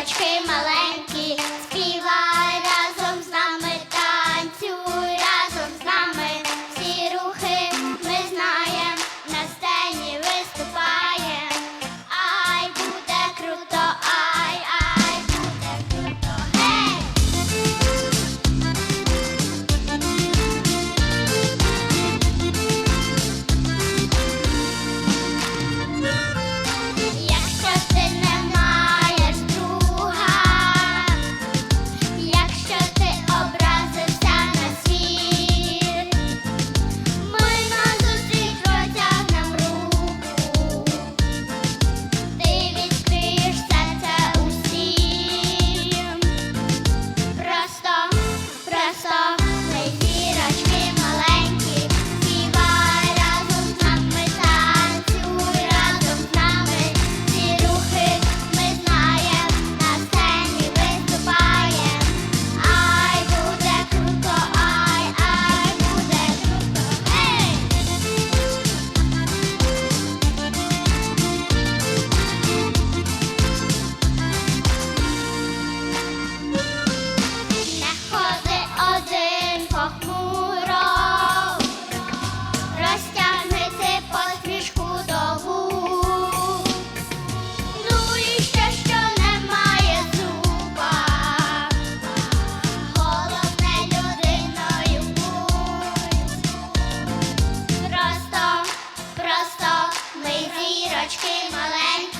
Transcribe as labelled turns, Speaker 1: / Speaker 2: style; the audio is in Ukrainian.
Speaker 1: діточки маленькі, Курочки маленькі.